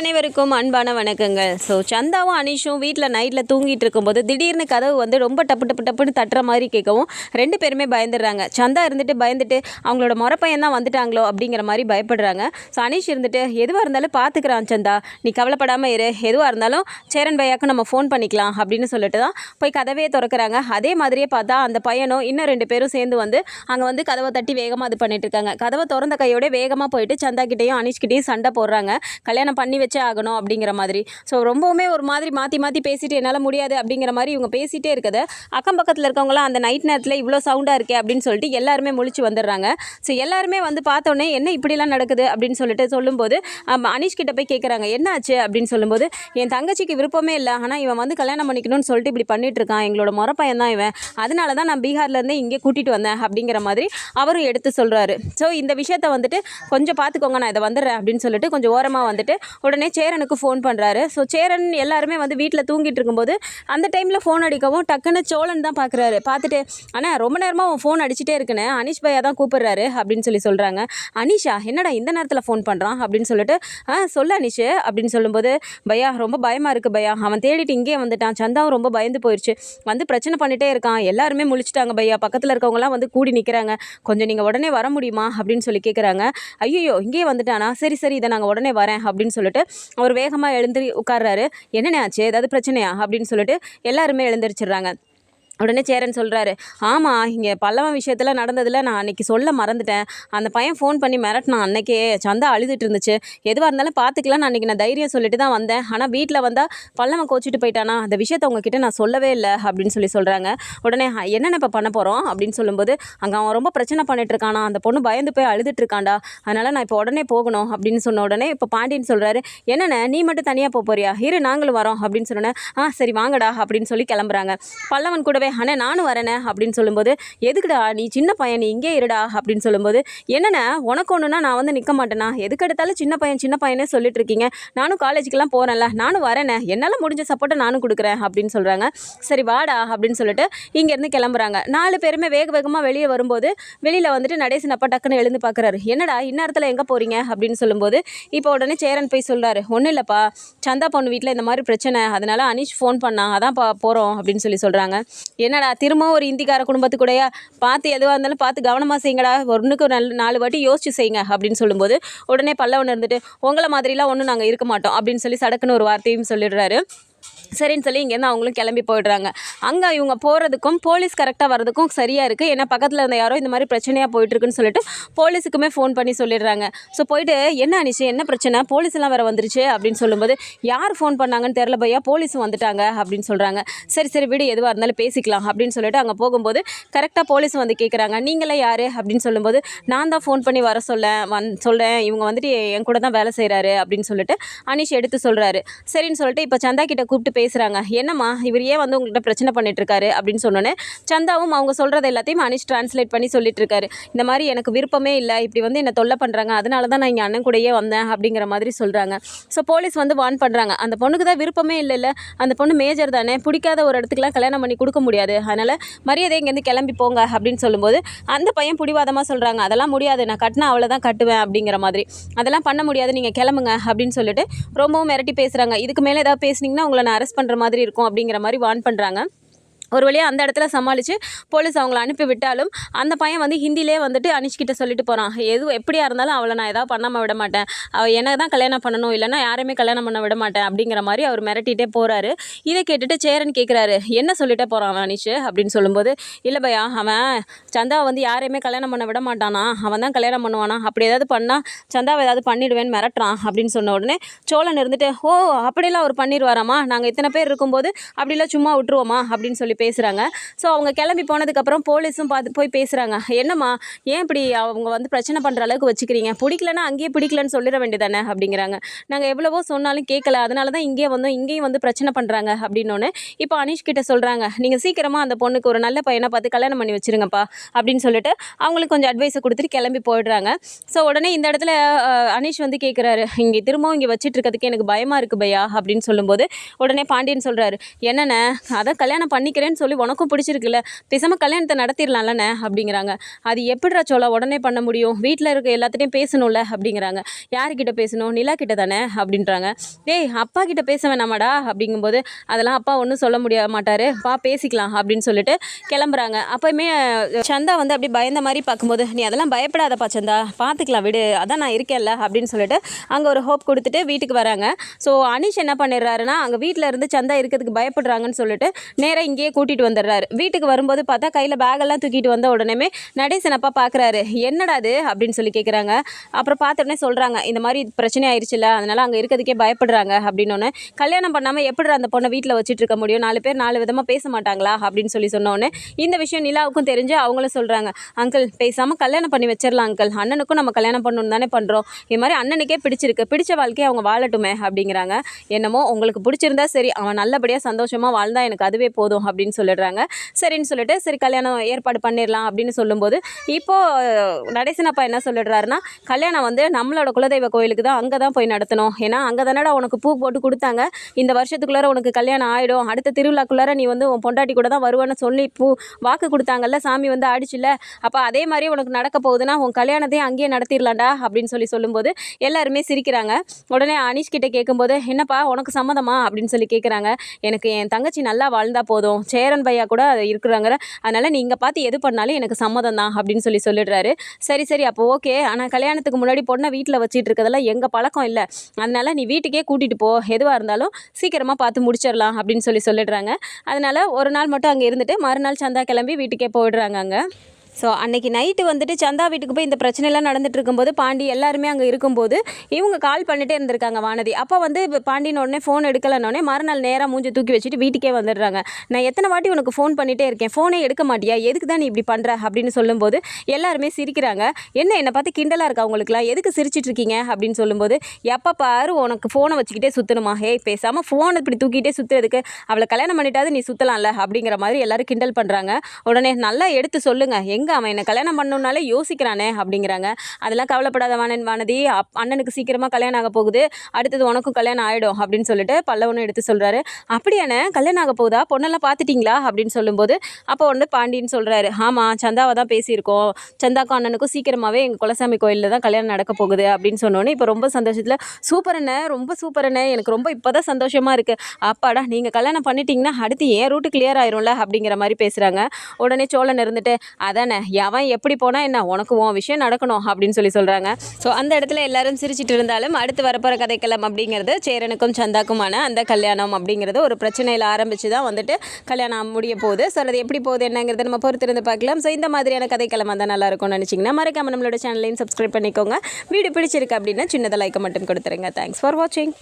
அனைவருக்கும் அன்பான வணக்கங்கள். ஸோ சந்தாவும் அனிஷும் வீட்டில் நைட்டில் தூங்கிட்டு இருக்கும்போது திடீர்னு கதவு வந்து ரொம்ப டப்பு டப்பு டப்புன்னு தட்டுற மாதிரி கேட்கவும் ரெண்டு பேருமே பயந்துடுறாங்க. சந்தா இருந்துட்டு பயந்துட்டு அவங்களோட முறப்பையன் பையன் தான் வந்துட்டாங்களோ அப்படிங்கிற மாதிரி பயப்படுறாங்க. ஸோ அனிஷ் இருந்துட்டு எதுவாக இருந்தாலும் பார்த்துக்கிறான் சந்தா. நீ கவலைப்படாமல் இரு. எதுவாக இருந்தாலும் சேரன் பையாக்கு நம்ம ஃபோன் பண்ணிக்கலாம் அப்படின்னு சொல்லிட்டு தான் போய் கதவே திறக்கிறாங்க. அதே மாதிரியே பார்த்தா அந்த பையனும் இன்னும் ரெண்டு பேரும் சேர்ந்து வந்து அங்கே வந்து கதவை தட்டி வேகமாக இது பண்ணிட்டு இருக்காங்க. கதவை திறந்த கையோட வேகமாக போயிட்டு சந்தா கிட்டேயும் அனிஷ் கிட்டேயும் சண்டை போடுறாங்க. கல்யாணம் பண்ணி வச்சு ஆகணும் அப்படிங்கிற மாதிரி. ஸோ ரொம்பவுமே ஒரு மாதிரி மாற்றி மாற்றி பேசிட்டு என்னால் முடியாது அப்படிங்கிற மாதிரி இவங்க பேசிகிட்டே இருக்குது அக்கம் பக்கத்தில் இருக்கவங்களாம் அந்த நைட் நேரத்தில் இவ்வளோ சவுண்டாக இருக்கே அப்படின்னு சொல்லிட்டு எல்லாருமே முழிச்சு வந்துடுறாங்க. ஸோ எல்லாருமே வந்து பார்த்தோன்னே என்ன இப்படிலாம் நடக்குது அப்படின்னு சொல்லிட்டு சொல்லும்போது ஆம், அனீஷ் கிட்ட போய் கேட்குறாங்க என்ன ஆச்சு அப்படின்னு சொல்லும்போது என் தங்கச்சிக்கு விருப்பமே இல்லை. ஆனால் இவன் வந்து கல்யாணம் பண்ணிக்கணும்னு சொல்லிட்டு இப்படி பண்ணிட்டு இருக்கான். எங்களோட முறை பையன் தான் இவன். அதனால தான் நான் பீகார்லேருந்து இங்கே கூட்டிகிட்டு வந்தேன். அப்படிங்கிற மாதிரி அவரும் எடுத்து சொல்கிறாரு ஸோ இந்த விஷயத்த வந்துட்டு கொஞ்சம் பார்த்துக்கோங்க நான் இதை வந்துடுறேன் அப்படின்னு சொல்லிட்டு கொஞ்சம் ஓரமாக வந்துட்டு உடனே சேரனுக்கு ஃபோன் பண்ணுறாரு ஸோ சேரன் எல்லாருமே வந்து வீட்டில் தூங்கிட்டு இருக்கும்போது அந்த டைமில் ஃபோன் அடிக்கவும் டக்குன்னு சோழன் தான் பார்க்குறாரு பார்த்துட்டு ஆனால் ரொம்ப நேரமாக உன் ஃபோன் அடிச்சிட்டே இருக்குன்னு. அனீஷ் பையா தான் கூப்பிடுறாரு அப்படின்னு சொல்லி சொல்கிறாங்க அனிஷா என்னடா இந்த நேரத்தில் ஃபோன் பண்ணுறான் அப்படின்னு சொல்லிட்டு ஆ சொல்லு அனிஷ் அப்படின்னு சொல்லும்போது பையா ரொம்ப பயமாக இருக்குது பையா. அவன் தேடிட்டு இங்கே வந்துட்டான். சந்தாவும் ரொம்ப பயந்து போயிடுச்சு வந்து பிரச்சனை பண்ணிட்டே இருக்கான். எல்லாருமே முழிச்சிட்டாங்க பையா. பக்கத்தில் இருக்கவங்களாம் வந்து கூடி நிற்கிறாங்க கொஞ்சம் நீங்கள் உடனே வர முடியுமா? அப்படின்னு சொல்லி கேட்குறாங்க ஐயோ இங்கேயே வந்துட்டானா? சரி சரி இதை நாங்கள் உடனே வரேன் அப்படின்னு சொல்லிட்டு அவர் வேகமாக எழுந்து உட்கார்றாரு. என்னென்ன ஆச்சு? ஏதாவது பிரச்சனையா? அப்படின்னு சொல்லிட்டு எல்லாருமே எழுந்திரிச்சிடுறாங்க. உடனே சேரன் சொல்கிறாரு ஆமாம் இங்கே பல்லவன் விஷயத்தில் நடந்ததில் நான் அன்றைக்கி சொல்ல மறந்துட்டேன். அந்த பையன் ஃபோன் பண்ணி மிரட்டினான் அன்னைக்கே. சந்தா அழுதுட்டு இருந்துச்சு. எதுவாக இருந்தாலும் பார்த்துக்கலாம் நான் அன்றைக்கி நான் தைரியம் சொல்லிட்டு தான் வந்தேன். ஆனால் வீட்டில் வந்தால் பல்லவன் கோச்சிட்டு போயிட்டானா? அந்த விஷயத்த உங்ககிட்ட நான் சொல்லவே இல்லை அப்படின்னு சொல்லி சொல்கிறாங்க உடனே என்னென்ன இப்போ பண்ண போகிறோம் அப்படின்னு சொல்லும்போது அங்கே அவன் ரொம்ப பிரச்சனை பண்ணிட்டு இருக்கானா? அந்த பொண்ணு பயந்து போய் அழுதுட்டு இருக்காண்டா? அதனால் நான் இப்போ உடனே போகணும் அப்படின்னு சொன்ன உடனே இப்போ பாண்டியன் சொல்கிறாரு என்னென்ன? நீ மட்டும் தனியாக போக போறியா? இரு நாங்களும் வரோம் அப்படின்னு சொன்னோன்னே ஆ சரி வாங்கடா அப்படின்னு சொல்லி கிளம்புறாங்க. பல்லவன் கூடவே அண்ணே நானும் வரேனே அப்படின்னு சொல்லும்போது எதுக்குடா நீ சின்ன பையன் நீ இங்கே இருடா அப்படின்னு சொல்லும்போது என்னென்ன உனக்கு ஒன்றுனா நான் வந்து நிற்க மாட்டேனா? எதுக்கு எடுத்தாலும் சின்ன பையன் சின்ன பையனே சொல்லிட்டு இருக்கீங்க நானும் காலேஜுக்கெல்லாம் போகிறேன்ல நானும் வரேனே. என்னால் முடிஞ்ச சப்போர்ட்டை நானும் கொடுக்குறேன் அப்படின்னு சொல்கிறாங்க சரி வாடா அப்படின்னு சொல்லிட்டு இங்கேருந்து கிளம்புறாங்க. நாலு பேருமே வேக வேகமாக வெளியே வரும்போது வெளியில் வந்துட்டு நடேசன் அப்பா டக்குன்னு எழுந்து பார்க்குறாரு என்னடா இந்நேரத்தில் எங்கே போகிறீங்க அப்படின்னு சொல்லும்போது இப்போ உடனே சேரன் போய் சொல்கிறாரு ஒன்றும் இல்லைப்பா. சந்தா பொண்ணு வீட்டில் இந்த மாதிரி பிரச்சனை. அதனால அனீஷ் ஃபோன் பண்ணான் அதான் பா போகிறோம் அப்படின்னு சொல்லி சொல்கிறாங்க என்னடா திரும்பவும் ஒரு இந்திக்கார குடும்பத்துக்குடைய? பார்த்து எதுவாக இருந்தாலும் பார்த்து கவனமாக செய்யுங்கடா. ஒன்றுக்கு நல்ல நாலு வாட்டி யோசிச்சு செய்யுங்க அப்படின்னு சொல்லும்போது உடனே பல்லவன் இருந்துட்டு உங்களை மாதிரிலாம் ஒன்றும் நாங்கள் இருக்க மாட்டோம் அப்படின்னு சொல்லி சடக்குன்னு ஒரு வார்த்தையும் சொல்லிடுறாரு. சரின்னு சொல்லி இங்கேருந்து அவங்களும் கிளம்பி போயிடுறாங்க. அங்கே இவங்க போகிறதுக்கும் போலீஸ் கரெக்டாக வரதுக்கும் சரியாக இருக்குது ஏன்னா பக்கத்தில் இருந்த யாரோ இந்த மாதிரி பிரச்சனையாக போயிட்டுருக்குன்னு சொல்லிட்டு போலீஸுக்குமே ஃபோன் பண்ணி சொல்லிடுறாங்க. ஸோ போயிட்டு என்ன அனிச்சு என்ன பிரச்சனை? போலீஸ்லாம் வேறு வந்துருச்சு அப்படின்னு சொல்லும்போது யார் ஃபோன் பண்ணாங்கன்னு தெரில பையா போலீஸ் வந்துட்டாங்க அப்படின்னு சொல்கிறாங்க சரி சரி விடு எதுவாக இருந்தாலும் பேசிக்கலாம் அப்படின்னு சொல்லிட்டு அங்கே போகும்போது கரெக்டாக போலீஸ் வந்து கேட்குறாங்க நீங்களே யார்? அப்படின்னு சொல்லும்போது நான் தான் ஃபோன் பண்ணி வர சொல்ல வந் சொல்கிறேன் இவங்க வந்துட்டு என் கூட தான் வேலை செய்கிறாரு அப்படின்னு சொல்லிட்டு அனிஷ் எடுத்து சொல்கிறாரு சரின்னு சொல்லிட்டு இப்போ சந்தா கிட்ட கூப்பிட்டு பேசுகிறாங்க என்னம்மா இவர் ஏன் வந்து உங்கள்கிட்ட பிரச்சனை பண்ணிட்டுருக்காரு அப்படின்னு சொன்னோன்னே சந்தாவும் அவங்க சொல்கிறது எல்லாத்தையும் அனிஷ் டிரான்ஸ்லேட் பண்ணி சொல்லிட்டு இருக்காரு இந்த மாதிரி எனக்கு விருப்பமே இல்லை இப்படி வந்து என்னை தொல்லை பண்ணுறாங்க அதனால தான் நான் இங்கே அண்ணன் கூடயே வந்தேன் அப்படிங்கிற மாதிரி சொல்கிறாங்க ஸோ போலீஸ் வந்து வார்ன் பண்ணுறாங்க அந்த பொண்ணுக்கு தான் விருப்பமே இல்லை இல்லை அந்த பொண்ணு மேஜர் தானே பிடிக்காத ஒரு இடத்துக்குலாம் கல்யாணம் பண்ணி கொடுக்க முடியாது. அதனால் மரியாதை இங்கேருந்து கிளம்பி போங்க அப்படின்னு சொல்லும்போது அந்த பையன் பிடிவாதமாக சொல்கிறாங்க அதெல்லாம் முடியாது நான் கட்டினா அவளை தான் கட்டுவேன் அப்படிங்கிற மாதிரி. அதெல்லாம் பண்ண முடியாது நீங்கள் கிளம்புங்க அப்படின்னு சொல்லிட்டு ரொம்பவும் மிரட்டி பேசுகிறாங்க இதுக்கு மேலே ஏதாவது பேசுனீங்கன்னா உங்களை நான் அரெஸ்ட் பண்ணுற மாதிரி இருக்கும் அப்படிங்கிற மாதிரி வார்ன் பண்ணுறாங்க ஒரு வழியாக அந்த இடத்துல சமாளித்து போலீஸ் அவங்கள அனுப்பி விட்டாலும் அந்த பையன் வந்து ஹிந்திலே வந்துட்டு அனிஷ்கிட்ட சொல்லிட்டு போகிறான் எது எப்படியா இருந்தாலும் அவளை நான் ஏதாவது பண்ணாமல் விட மாட்டேன். அவள் எனக்கு தான் கல்யாணம் பண்ணணும் இல்லைனா யாரையுமே கல்யாணம் பண்ண விட மாட்டேன் அப்படிங்கிற மாதிரி அவர் மிரட்டிகிட்டே போகிறாரு இதை கேட்டுட்டு சேரன் கேட்குறாரு என்ன சொல்லிட்டே போகிறான் அவன் அனிஷ் அப்படின்னு சொல்லும்போது இல்லை பையா அவன் சந்தாவை வந்து யாரையுமே கல்யாணம் பண்ண விட மாட்டானா? அவன் தான் கல்யாணம் பண்ணுவானா? அப்படி ஏதாவது பண்ணால் சந்தாவை ஏதாவது பண்ணிடுவேன்னு மிரட்டுறான் அப்படின்னு சொன்ன உடனே சோழன் இருந்துட்டு ஓ அப்படிலாம் அவர் பண்ணிடுவாராமா நாங்கள் இத்தனை பேர் இருக்கும்போது அப்படிலாம் சும்மா விட்டுருவோமா அப்படின்னு சொல்லி பேசுகிறாங்க ஸோ அவங்க கிளம்பி போனதுக்கப்புறம் போலீஸும் பார்த்து போய் பேசுகிறாங்க என்னம்மா ஏன் இப்படி அவங்க வந்து பிரச்சனை பண்ணுற அளவுக்கு வச்சுக்கிறீங்க? பிடிக்கலன்னா அங்கேயே பிடிக்கலன்னு சொல்லிட வேண்டியதானே அப்படிங்கிறாங்க. நாங்கள் எவ்வளவோ சொன்னாலும் கேட்கல அதனால தான் இங்கேயே வந்தோம் இங்கேயும் வந்து பிரச்சனை பண்ணுறாங்க அப்படின்னோன்னு இப்போ அனீஷ் கிட்ட சொல்கிறாங்க நீங்கள் சீக்கிரமாக அந்த பொண்ணுக்கு ஒரு நல்ல பையனை பார்த்து கல்யாணம் பண்ணி வச்சிருங்கப்பா அப்படின்னு சொல்லிட்டு அவங்களுக்கு கொஞ்சம் அட்வைஸை கொடுத்துட்டு கிளம்பி போயிடுறாங்க. ஸோ உடனே இந்த இடத்துல அனீஷ் வந்து கேட்குறாரு இங்கே திரும்பவும் இங்கே வச்சிட்டு இருக்கிறதுக்கு எனக்கு பயமாக இருக்குது பையா அப்படின்னு சொல்லும்போது உடனே பாண்டியன் சொல்கிறாரு என்னென்ன அதான் கல்யாணம் பண்ணிக்கிறேன் போகிறேன்னு சொல்லி உனக்கும் பிடிச்சிருக்குல்ல. பேசாமல் கல்யாணத்தை நடத்திடலாம்லண்ணே அப்படிங்கிறாங்க. அது எப்படிடா சோழா உடனே பண்ண முடியும்? வீட்டில் இருக்க எல்லாத்திட்டையும் பேசணும்ல அப்படிங்கிறாங்க. யார்கிட்ட பேசணும்? நிலா கிட்ட தானே அப்படின்றாங்க. டேய் அப்பா கிட்ட பேச வேணாமாடா அப்படிங்கும்போது அதெல்லாம் அப்பா ஒன்றும் சொல்ல முடிய மாட்டார். பா பேசிக்கலாம் அப்படின்னு சொல்லிட்டு கிளம்புறாங்க. அப்போயுமே சந்தா வந்து அப்படி பயந்த மாதிரி பார்க்கும்போது நீ அதெல்லாம் பயப்படாதப்பா சந்தா. பார்த்துக்கலாம் விடு. அதான் நான் இருக்கேன்ல அப்படின்னு சொல்லிட்டு அங்கே ஒரு ஹோப் கொடுத்துட்டு வீட்டுக்கு வராங்க. ஸோ அனிஷ் என்ன பண்ணிடுறாருன்னா அங்கே வீட்டில் இருந்து சந்தா இருக்கிறதுக்கு பயப்படுறாங்கன்னு சொல்லிட்டு நேராக இங்கேயே கூட்டிகிட்டு வந்துடுறாரு. வீட்டுக்கு வரும்போது பார்த்தா கையில் பேகெல்லாம் தூக்கிட்டு வந்த உடனே நடேசன் அப்பா பார்க்குறாரு என்னடா அது அப்படின்னு சொல்லி கேட்குறாங்க அப்புறம் பார்த்த உடனே சொல்கிறாங்க இந்த மாதிரி பிரச்சனை ஆயிடுச்சுல அதனால் அங்கே இருக்கிறதுக்கே பயப்படுறாங்க. அப்படின்னு ஒன்று கல்யாணம் பண்ணாமல் எப்படி அந்த பொண்ணை வீட்டில் வச்சுட்டு இருக்க முடியும்? நாலு பேர் நாலு விதமாக பேச மாட்டாங்களா? அப்படின்னு சொல்லி சொன்னோடனே இந்த விஷயம் நிலாவுக்கும் தெரிஞ்சு அவங்களும் சொல்கிறாங்க அங்கிள் பேசாமல் கல்யாணம் பண்ணி வச்சிடலாம் அங்கிள். அண்ணனுக்கும் நம்ம கல்யாணம் பண்ணணும் தானே பண்ணுறோம் இது மாதிரி அண்ணனுக்கே பிடிச்சிருக்கு. பிடிச்ச வாழ்க்கையை அவங்க வாழட்டுமே. அப்படிங்கிறாங்க. என்னமோ உங்களுக்கு பிடிச்சிருந்தா சரி அவன் நல்லபடியாக சந்தோஷமாக வாழ்ந்தா எனக்கு அதுவே போதும் அப்படின்னு அப்படின்னு சொல்லிடுறாங்க. சரின்னு சொல்லிட்டு சரி கல்யாணம் ஏற்பாடு பண்ணிடலாம் அப்படின்னு சொல்லும்போது இப்போது நடேசனப்பா என்ன சொல்லிடுறாருன்னா கல்யாணம் வந்து நம்மளோட குலதெய்வ கோயிலுக்கு தான் அங்கே தான் போய் நடத்தணும். ஏன்னா அங்கே தானடா உனக்கு பூ போட்டு கொடுத்தாங்க. இந்த வருஷத்துக்குள்ளார உனக்கு கல்யாணம் ஆகிடும் அடுத்த திருவிழாக்குள்ளார நீ வந்து உன் பொண்டாட்டி கூட தான் வருவேன்னு சொல்லி பூ வாக்கு கொடுத்தாங்கல்ல சாமி வந்து ஆடிச்சுல அப்போ அதே மாதிரி உனக்கு நடக்க போகுதுன்னா உன் கல்யாணத்தையும் அங்கேயே நடத்திடலாம்டா அப்படின்னு சொல்லி சொல்லும்போது எல்லாருமே சிரிக்கிறாங்க. உடனே அனீஷ் கிட்டே கேட்கும்போது என்னப்பா உனக்கு சம்மதமா? அப்படின்னு சொல்லி கேட்குறாங்க. எனக்கு என் தங்கச்சி நல்லா வாழ்ந்தா போதும். சேரன் பையா கூட இருக்கிறாங்க அதனால் நீங்கள் பார்த்து எது பண்ணாலும் எனக்கு சம்மதம் தான் அப்படின்னு சொல்லி சொல்லிடுறாரு. சரி சரி அப்போ ஓகே. ஆனால் கல்யாணத்துக்கு முன்னாடி பொண்ணை வீட்டில் வச்சுட்டு இருக்கிறதெல்லாம் எங்கள் பழக்கம் இல்லை. அதனால் நீ வீட்டுக்கே கூட்டிகிட்டு போ. எதுவாக இருந்தாலும் சீக்கிரமாக பார்த்து முடிச்சிடலாம் அப்படின்னு சொல்லி சொல்லிடுறாங்க. அதனால் ஒரு நாள் மட்டும் அங்கே இருந்துட்டு மறுநாள் சந்தா கிளம்பி வீட்டுக்கே போயிடுறாங்க அங்கே. ஸோ அன்னைக்கு நைட்டு வந்துட்டு சந்தா வீட்டுக்கு போய் இந்த பிரச்சனைலாம் நடந்துட்டு இருக்கும்போது பாண்டி எல்லாருமே அங்கே இருக்கும்போது இவங்க கால் பண்ணிட்டே இருந்திருக்காங்க வானதி. அப்போ வந்து இப்போ பாண்டின உடனே ஃபோன் எடுக்கலன்னொடனே மறுநாள் நேராக மூஞ்சி தூக்கி வச்சுட்டு வீட்டுக்கே வந்துடுறாங்க. நான் எத்தனை வாட்டி உனக்கு ஃபோன் பண்ணிட்டே இருக்கேன்? ஃபோனே எடுக்க மாட்டியா? எதுக்கு தான் நீ இப்படி பண்ணுற அப்படின்னு சொல்லும்போது எல்லாருமே சிரிக்கிறாங்க. என்ன என்னை பார்த்து கிண்டலாக இருக்கா அவங்களுக்குலாம் எதுக்கு சிரிச்சிட்டு இருக்கீங்க? அப்படின்னு சொல்லும்போது எப்போ பாரு உனக்கு ஃபோனை வச்சுக்கிட்டே சுற்றணுமா ஹே பேசாமல் ஃபோனை இப்படி தூக்கிட்டே சுற்றுறதுக்கு அவளை கல்யாணம் பண்ணிட்டாவது நீ சுற்றலாம்ல அப்படிங்கிற மாதிரி எல்லோரும் கிண்டல் பண்ணுறாங்க உடனே நல்லா எடுத்து சொல்லுங்கள் எங்கே அவன்? என்னை கல்யாணம் பண்ணணுன்னாலே யோசிக்கிறானே அப்படிங்கிறாங்க. அதெல்லாம் கவலைப்படாத வானன் வானதி. அப் அண்ணனுக்கு சீக்கிரமாக கல்யாணம் ஆக போகுது. அடுத்தது உனக்கும் கல்யாணம் ஆகிடும் அப்படின்னு சொல்லிட்டு பல்லவனும் எடுத்து சொல்கிறாரு அப்படியாண்ணே கல்யாணம் ஆக போகுதா? பொண்ணெல்லாம் பார்த்துட்டிங்களா? அப்படின்னு சொல்லும்போது அப்போ வந்து பாண்டின்னு சொல்கிறாரு ஆமாம் சந்தாவை தான் பேசியிருக்கோம். சந்தாக்கும் அண்ணனுக்கும் சீக்கிரமாகவே எங்கள் குலசாமி கோயிலில் தான் கல்யாணம் நடக்க போகுது அப்படின்னு சொன்னோன்னே இப்போ ரொம்ப சந்தோஷத்தில் சூப்பர் அண்ணே ரொம்ப சூப்பர் அண்ணே எனக்கு ரொம்ப இப்போ தான் சந்தோஷமாக இருக்குது அப்பாடா நீங்கள் கல்யாணம் பண்ணிட்டீங்கன்னா அடுத்து ஏன் ரூட்டு கிளியர் ஆயிரும்ல அப்படிங்கிற மாதிரி பேசுகிறாங்க உடனே சோழன் இருந்துட்டு அதான் எவன் எப்படி போனால் என்ன? உனக்கு உன் விஷயம் நடக்கணும் அப்படின்னு சொல்லி சொல்கிறாங்க ஸோ அந்த இடத்துல எல்லாரும் சிரிச்சிட்டு இருந்தாலும் அடுத்து வரப்போகிற கதைக்களம் அப்படிங்கிறது சேரனுக்கும் சந்தாக்குமான அந்த கல்யாணம் அப்படிங்கிறது ஒரு பிரச்சனையில் ஆரம்பித்து தான் வந்துட்டு கல்யாணம் முடிய போகுது. ஸோ அது எப்படி போகுது என்னங்கிறத நம்ம பொறுத்திருந்து பார்க்கலாம். ஸோ இந்த மாதிரியான கதைக்களம் தான் நல்லாயிருக்கும்னு நினச்சிங்கன்னா மறக்காம நம்மளோட சேனலையும் சப்ஸ்கிரைப் பண்ணிக்கோங்க. வீடியோ பிடிச்சிருக்கு அப்படின்னா சின்னதாக லைக்கை மட்டும் கொடுத்துருங்க. தேங்க்ஸ் ஃபார் வாட்சிங்